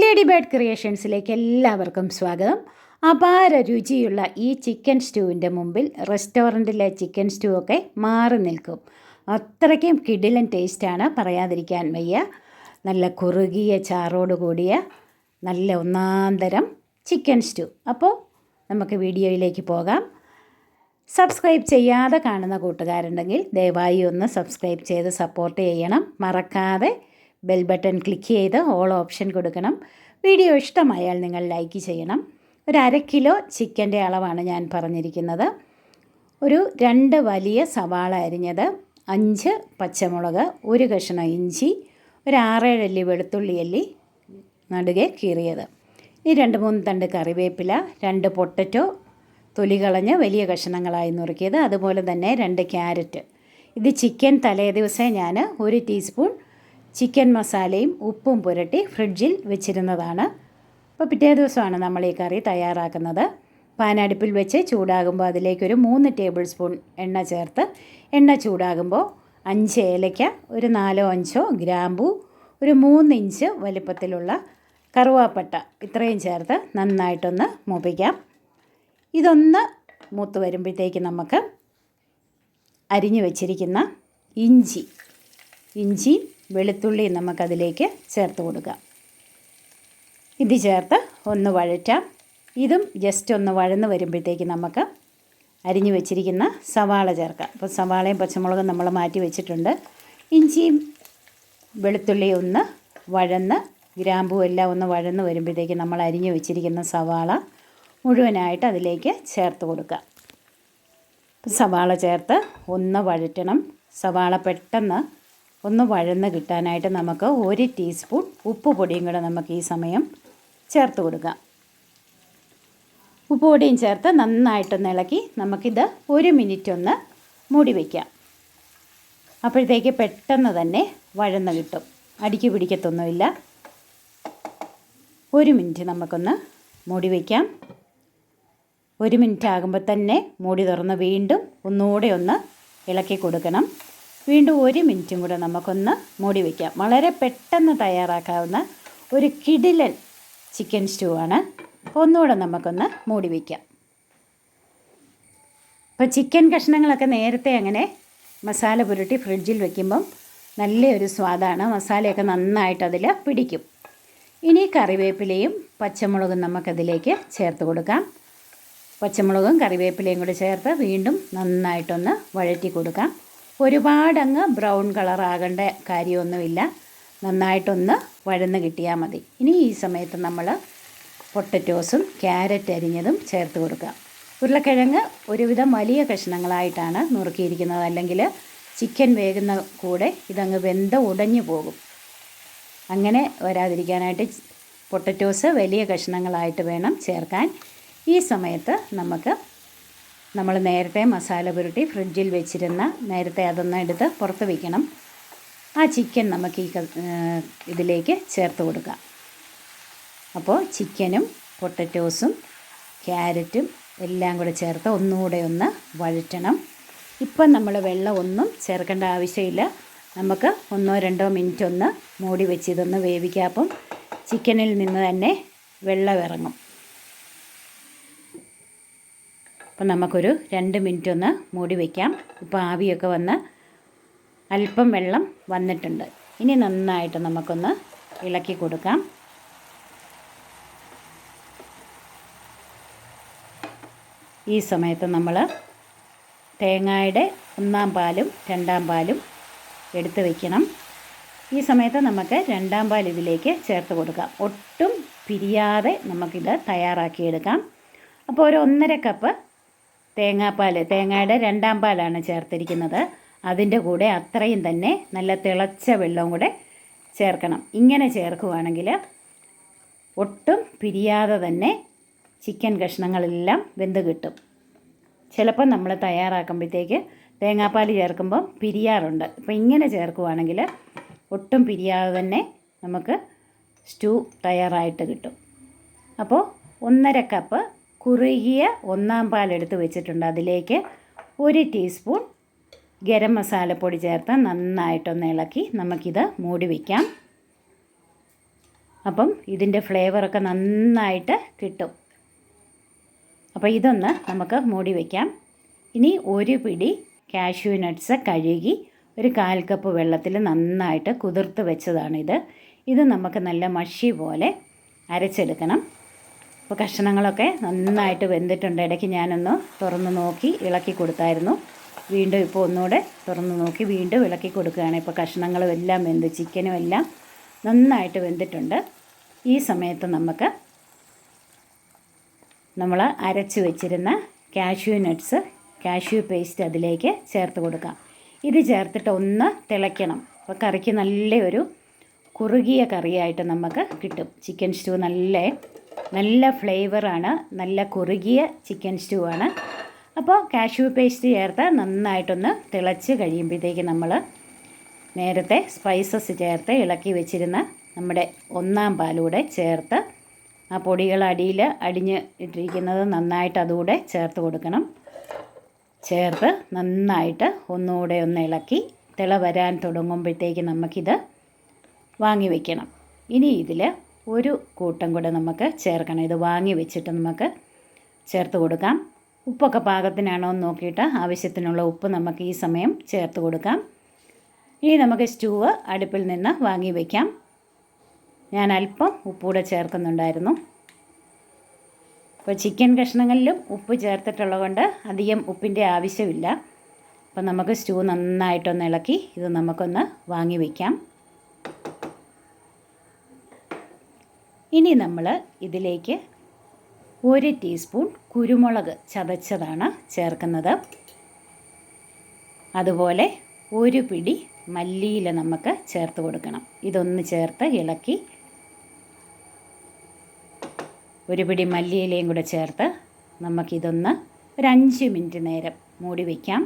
Lady bird ക്രിയേഷൻസിലേക്ക് എല്ലാവർക്കും സ്വാഗതം. അപാര രുചിയുള്ള ഈ ചിക്കൻ സ്റ്റൂവിന്റെ മുമ്പിൽ റെസ്റ്റോറന്റിലെ ചിക്കൻ സ്റ്റൂ ഒക്കെ മാറി നിൽക്കും. അത്രയ്ക്കും കിടിലൻ ടേസ്റ്റാണ് പറയാതിരിക്കാൻ വയ്യ. നല്ല കുറുകിയ ചാറോട് കൂടിയ നല്ല ഒന്നാന്തരം ചിക്കൻ സ്റ്റൂ അപ്പോൾ നമുക്ക് വീഡിയോയിലേക്ക് പോകാം. സബ്സ്ക്രൈബ് ചെയ്യാതെ കാണുന്ന കൂട്ടുകാരുണ്ടെങ്കിൽ ദയവായി ഒന്ന് സബ്സ്ക്രൈബ് ചെയ്ത് സപ്പോർട്ട് ചെയ്യണം. മറക്കാതെ ബെൽ ബട്ടൺ ക്ലിക്ക് ചെയ്ത് ഓൾ ഓപ്ഷൻ കൊടുക്കണം. വീഡിയോ ഇഷ്ടമായാൽ നിങ്ങൾ ലൈക്ക് ചെയ്യണം. ഒരു അര കിലോ ചിക്കന്റെ അളവാണ് ഞാൻ പറഞ്ഞിരിക്കുന്നത്. ഒരു രണ്ട് വലിയ സവാള അരിഞ്ഞത് അഞ്ച് പച്ചമുളക് ഒരു കഷ്ണം ഇഞ്ചി ഒരു ആറേഴല്ലി വെളുത്തുള്ളി അല്ലി നടുകെ കീറിയത്. ഇനി രണ്ട് മൂന്ന് തണ്ട് കറിവേപ്പില രണ്ട് പൊട്ടറ്റോ തൊലി കളഞ്ഞ് വലിയ കഷ്ണങ്ങളായി നുറുക്കിയത്. അതുപോലെ തന്നെ രണ്ട് ക്യാരറ്റ്. ഇത് ചിക്കൻ തലേ ദിവസം ഞാൻ ഒരു ടീസ്പൂൺ ചിക്കൻ മസാലയും ഉപ്പും പുരട്ടി ഫ്രിഡ്ജിൽ വെച്ചിരുന്നതാണ്. അപ്പോൾ പിറ്റേ ദിവസമാണ് നമ്മൾ ഈ കറി തയ്യാറാക്കുന്നത്. പാനടുപ്പിൽ വെച്ച് ചൂടാകുമ്പോൾ അതിലേക്കൊരു മൂന്ന് ടേബിൾ സ്പൂൺ എണ്ണ ചേർത്ത് എണ്ണ ചൂടാകുമ്പോൾ അഞ്ച് ഏലയ്ക്ക ഒരു നാലോ അഞ്ചോ ഗ്രാമ്പു ഒരു മൂന്ന് ഇഞ്ച് വലിപ്പത്തിലുള്ള കറുവാപ്പട്ട ഇത്രയും ചേർത്ത് നന്നായിട്ടൊന്ന് മൂപ്പിക്കാം. ഇതൊന്ന് മൂത്ത് വരുമ്പോഴത്തേക്ക് നമുക്ക് അരിഞ്ഞു വച്ചിരിക്കുന്ന ഇഞ്ചി ഇഞ്ചിയും വെളുത്തുള്ളിയും നമുക്കതിലേക്ക് ചേർത്ത് കൊടുക്കാം. ഇത് ചേർത്ത് ഒന്ന് വഴറ്റാം. ഇതും ജസ്റ്റ് ഒന്ന് വഴന്ന് വരുമ്പോഴത്തേക്ക് നമുക്ക് അരിഞ്ഞു വെച്ചിരിക്കുന്ന സവാള ചേർക്കാം. അപ്പോൾ സവാളയും പച്ചമുളകും നമ്മൾ മാറ്റി വെച്ചിട്ടുണ്ട്. ഇഞ്ചിയും വെളുത്തുള്ളിയും ഒന്ന് വഴന്ന് ഗ്രാമ്പും എല്ലാം ഒന്ന് വഴന്ന് വരുമ്പോഴത്തേക്ക് നമ്മൾ അരിഞ്ഞു വെച്ചിരിക്കുന്ന സവാള മുഴുവനായിട്ട് അതിലേക്ക് ചേർത്ത് കൊടുക്കാം സവാള ചേർത്ത് ഒന്ന് വഴറ്റണം. സവാള പെട്ടെന്ന് ഒന്ന് വഴന്ന് കിട്ടാനായിട്ട് നമുക്ക് ഒരു ടീസ്പൂൺ ഉപ്പ് പൊടിയും കൂടെ നമുക്ക് ഈ സമയം ചേർത്ത് കൊടുക്കാം. ഉപ്പ് പൊടിയും ചേർത്ത് നന്നായിട്ടൊന്ന് ഇളക്കി നമുക്കിത് ഒരു മിനിറ്റ് ഒന്ന് മൂടി വയ്ക്കാം അപ്പോഴത്തേക്ക് പെട്ടെന്ന് തന്നെ വഴന്ന് കിട്ടും. അടിക്ക് പിടിക്കത്തൊന്നുമില്ല. ഒരു മിനിറ്റ് നമുക്കൊന്ന് മൂടി വയ്ക്കാം ഒരു മിനിറ്റ് ആകുമ്പോൾ തന്നെ മൂടി തുറന്ന് വീണ്ടും ഒന്നുകൂടെ ഒന്ന് ഇളക്കി കൊടുക്കണം. വീണ്ടും ഒരു മിനിറ്റും കൂടെ നമുക്കൊന്ന് മൂടി വയ്ക്കാം വളരെ പെട്ടെന്ന് തയ്യാറാക്കാവുന്ന ഒരു കിടിലൻ ചിക്കൻ സ്റ്റൂ ആണ് ഒന്നുകൂടെ നമുക്കൊന്ന് മൂടി വയ്ക്കാം ഇപ്പോൾ ചിക്കൻ കഷ്ണങ്ങളൊക്കെ നേരത്തെ അങ്ങനെ മസാല പുരട്ടി ഫ്രിഡ്ജിൽ വെക്കുമ്പം നല്ലൊരു സ്വാദാണ്. മസാലയൊക്കെ നന്നായിട്ട് അതിൽ പിടിക്കും. ഇനി കറിവേപ്പിലയും പച്ചമുളകും നമുക്കതിലേക്ക് ചേർത്ത് കൊടുക്കാം. പച്ചമുളകും കറിവേപ്പിലയും കൂടി ചേർത്ത് വീണ്ടും നന്നായിട്ടൊന്ന് വഴറ്റി കൊടുക്കാം. ഒരുപാടങ്ങ് ബ്രൗൺ കളറാകേണ്ട കാര്യമൊന്നുമില്ല. നന്നായിട്ടൊന്ന് വഴന്ന് കിട്ടിയാൽ മതി. ഇനി ഈ സമയത്ത് നമ്മൾ പൊട്ടറ്റോസും ക്യാരറ്റ് അരിഞ്ഞതും ചേർത്ത് കൊടുക്കാം ഉരുളക്കിഴങ്ങ് ഒരുവിധം വലിയ കഷ്ണങ്ങളായിട്ടാണ് നുറുക്കിയിരിക്കുന്നത്. അല്ലെങ്കിൽ ചിക്കൻ വേകുന്ന കൂടെ ഇതങ്ങ് വെന്ത ഉടഞ്ഞു പോകും. അങ്ങനെ വരാതിരിക്കാനായിട്ട് പൊട്ടറ്റോസ് വലിയ കഷ്ണങ്ങളായിട്ട് വേണം ചേർക്കാൻ. ഈ സമയത്ത് നമുക്ക് നമ്മൾ നേരത്തെ മസാല പുരട്ടി ഫ്രിഡ്ജിൽ വെച്ചിരുന്ന നേരത്തെ അതൊന്ന് എടുത്ത് പുറത്ത് വയ്ക്കണം ആ ചിക്കൻ നമുക്ക് ഈ ഇതിലേക്ക് ചേർത്ത് കൊടുക്കാം. അപ്പോൾ ചിക്കനും പൊട്ടറ്റോസും ക്യാരറ്റും എല്ലാം കൂടെ ചേർത്ത് ഒന്നുകൂടെ ഒന്ന് വഴറ്റണം. ഇപ്പം നമ്മൾ വെള്ളം ഒന്നും ചേർക്കേണ്ട ആവശ്യമില്ല. നമുക്ക് ഒന്നോ രണ്ടോ മിനിറ്റ് ഒന്ന് മൂടി വെച്ച് ഇതൊന്ന് വേവിക്കാം. അപ്പം ചിക്കനിൽ നിന്ന് തന്നെ വെള്ളം ഇറങ്ങും. അപ്പം നമുക്കൊരു രണ്ട് മിനിറ്റ് ഒന്ന് മൂടി വയ്ക്കാം ഇപ്പോൾ ആവിയൊക്കെ വന്ന് അല്പം വെള്ളം വന്നിട്ടുണ്ട്. ഇനി നന്നായിട്ട് നമുക്കൊന്ന് ഇളക്കി കൊടുക്കാം. ഈ സമയത്ത് നമ്മൾ തേങ്ങയുടെ ഒന്നാം പാലും രണ്ടാം പാലും എടുത്ത് വയ്ക്കണം ഈ സമയത്ത് നമുക്ക് രണ്ടാം പാൽ ഇതിലേക്ക് ചേർത്ത് കൊടുക്കാം. ഒട്ടും പിരിയാതെ നമുക്കിത് തയ്യാറാക്കിയെടുക്കാം. അപ്പോൾ ഒരു ഒന്നര കപ്പ് തേങ്ങാപ്പാൽ തേങ്ങയുടെ രണ്ടാം പാലാണ് ചേർത്തിരിക്കുന്നത്. അതിന്റെ കൂടെ അത്രയും തന്നെ നല്ല തിളച്ച വെള്ളവും കൂടെ ചേർക്കണം. ഇങ്ങനെ ചേർക്കുവാണെങ്കിൽ ഒട്ടും പിരിയാതെ തന്നെ ചിക്കൻ കഷ്ണങ്ങളെല്ലാം വെന്ത് കിട്ടും. ചിലപ്പോൾ നമ്മൾ തയ്യാറാക്കുമ്പോഴത്തേക്ക് തേങ്ങാപ്പാൽ ചേർക്കുമ്പം പിരിയാറുണ്ട്. അപ്പോൾ ഇങ്ങനെ ചേർക്കുവാണെങ്കിൽ ഒട്ടും പിരിയാതെ തന്നെ നമുക്ക് സ്റ്റൂ തയ്യാറായിട്ട് കിട്ടും. അപ്പോൾ ഒന്നര കപ്പ് കുറുകിയ ഒന്നാം പാൽ എടുത്ത് വെച്ചിട്ടുണ്ട്. അതിലേക്ക് ഒരു ടീസ്പൂൺ ഗരം മസാലപ്പൊടി ചേർത്ത് നന്നായിട്ടൊന്ന് ഇളക്കി നമുക്കിത് മൂടി വയ്ക്കാം അപ്പം ഇതിന്റെ ഫ്ലേവറൊക്കെ നന്നായിട്ട് കിട്ടും. അപ്പോൾ ഇതൊന്ന് നമുക്ക് മൂടി വയ്ക്കാം ഇനി ഒരു പിടി കാഷ്യൂ നട്ട്സ് കഴുകി ഒരു കാൽ കപ്പ് വെള്ളത്തിൽ നന്നായിട്ട് കുതിർത്ത് വെച്ചതാണിത്. ഇത് നമുക്ക് നല്ല മഷി പോലെ അരച്ചെടുക്കണം. അപ്പോൾ കഷ്ണങ്ങളൊക്കെ നന്നായിട്ട് വെന്തിട്ടുണ്ട്. ഇടയ്ക്ക് ഞാനൊന്ന് തുറന്ന് നോക്കി ഇളക്കി കൊടുത്തായിരുന്നു. വീണ്ടും ഇപ്പോൾ ഒന്നുകൂടെ തുറന്ന് നോക്കി വീണ്ടും ഇളക്കി കൊടുക്കുകയാണ്. ഇപ്പോൾ കഷ്ണങ്ങളും എല്ലാം വെന്ത് ചിക്കനും എല്ലാം നന്നായിട്ട് വെന്തിട്ടുണ്ട്. ഈ സമയത്ത് നമുക്ക് നമ്മൾ അരച്ച് വെച്ചിരുന്ന കാഷ്യൂ നട്ട്സ് കാഷ്യൂ പേസ്റ്റ് അതിലേക്ക് ചേർത്ത് കൊടുക്കാം. ഇത് ചേർത്തിട്ട് ഒന്ന് തിളയ്ക്കണം. അപ്പോൾ കറിക്ക് നല്ലൊരു കുറുകിയ കറിയായിട്ട് നമുക്ക് കിട്ടും. ചിക്കൻ സ്റ്റൂ നല്ല നല്ല ഫ്ലേവറാണ് നല്ല കുറുകിയ ചിക്കൻ സ്റ്റൂ ആണ്. അപ്പോൾ കാഷ്യൂ പേസ്റ്റ് ചേർത്ത് നന്നായിട്ടൊന്ന് തിളച്ച് കഴിയുമ്പോഴത്തേക്ക് നമ്മൾ നേരത്തെ സ്പൈസസ് ചേർത്ത് ഇളക്കി വെച്ചിരുന്ന നമ്മുടെ ഒന്നാം പാലൂടെ ചേർത്ത് ആ പൊടികൾ അടിയിൽ അടിഞ്ഞ് ഇട്ടിരിക്കുന്നത് നന്നായിട്ട് അതുകൂടെ ചേർത്ത് കൊടുക്കണം. ചേർത്ത് നന്നായിട്ട് ഒന്നുകൂടെ ഒന്ന് ഇളക്കി തിള വരാൻ തുടങ്ങുമ്പോഴത്തേക്ക് നമുക്കിത് വാങ്ങി വയ്ക്കണം ഇനി ഇതിൽ ഒരു കൂട്ടം കൂടെ നമുക്ക് ചേർക്കണം. ഇത് വാങ്ങി വെച്ചിട്ട് നമുക്ക് ചേർത്ത് കൊടുക്കാം. ഉപ്പൊക്കെ പാകത്തിനാണോ എന്ന് നോക്കിയിട്ട് ആവശ്യത്തിനുള്ള ഉപ്പ് നമുക്ക് ഈ സമയം ചേർത്ത് കൊടുക്കാം. ഇനി നമുക്ക് സ്റ്റൂവ് അടുപ്പിൽ നിന്ന് വാങ്ങി വയ്ക്കാം ഞാൻ അല്പം ഉപ്പൂടെ ചേർക്കുന്നുണ്ടായിരുന്നു. ഇപ്പോൾ ചിക്കൻ കഷ്ണങ്ങളിലും ഉപ്പ് ചേർത്തിട്ടുള്ളത് കൊണ്ട് അധികം ഉപ്പിന്റെ ആവശ്യമില്ല. അപ്പം നമുക്ക് സ്റ്റൂ നന്നായിട്ടൊന്ന് ഇളക്കി ഇത് നമുക്കൊന്ന് വാങ്ങി വയ്ക്കാം ഇനി നമ്മൾ ഇതിലേക്ക് ഒരു ടീസ്പൂൺ കുരുമുളക് ചതച്ചതാണ് ചേർക്കുന്നത്. അതുപോലെ ഒരു പിടി മല്ലിയില നമുക്ക് ചേർത്ത് കൊടുക്കണം. ഇതൊന്ന് ചേർത്ത് ഇളക്കി ഒരു പിടി മല്ലിയിലയും കൂടെ ചേർത്ത് നമുക്കിതൊന്ന് ഒരു അഞ്ച് മിനിറ്റ് നേരം മൂടി വയ്ക്കാം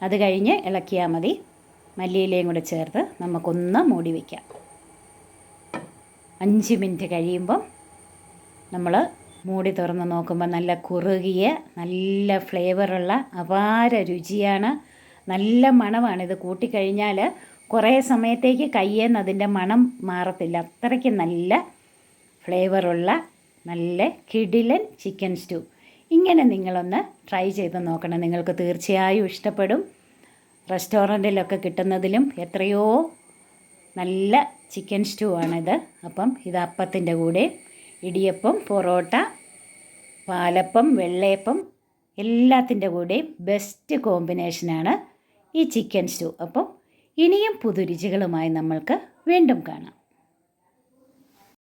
അത് കഴിഞ്ഞ് ഇളക്കിയാൽ മതി. മല്ലിയിലയും കൂടെ ചേർത്ത് നമുക്കൊന്ന് മൂടി വയ്ക്കാം അഞ്ച് മിനിറ്റ് കഴിയുമ്പം നമ്മൾ മൂടി തുറന്ന് നോക്കുമ്പോൾ നല്ല കുറുകിയ നല്ല ഫ്ലേവറുള്ള അപാര രുചിയാണ് നല്ല മണമാണ്. ഇത് കൂട്ടിക്കഴിഞ്ഞാൽ കുറേ സമയത്തേക്ക് കയ്യേന്ന് അതിന്റെ മണം മാറത്തില്ല. അത്രയ്ക്ക് നല്ല ഫ്ലേവറുള്ള നല്ല കിടിലൻ ചിക്കൻ സ്റ്റൂ. ഇങ്ങനെ നിങ്ങളൊന്ന് ട്രൈ ചെയ്ത് നോക്കണം. നിങ്ങൾക്ക് തീർച്ചയായും ഇഷ്ടപ്പെടും. റെസ്റ്റോറന്റിലൊക്കെ കിട്ടുന്നതിലും എത്രയോ നല്ല ചിക്കൻ സ്റ്റൂ ആണിത്. അപ്പം ഇത് അപ്പത്തിന്റെ കൂടെ ഇടിയപ്പം പൊറോട്ട പാലപ്പം വെള്ളയപ്പം എല്ലാത്തിന്റെ കൂടെ ബെസ്റ്റ് കോമ്പിനേഷനാണ് ഈ ചിക്കൻ സ്റ്റൂ. അപ്പം ഇനിയും പുതുരുചികളുമായി നമ്മൾക്ക് വീണ്ടും കാണാം.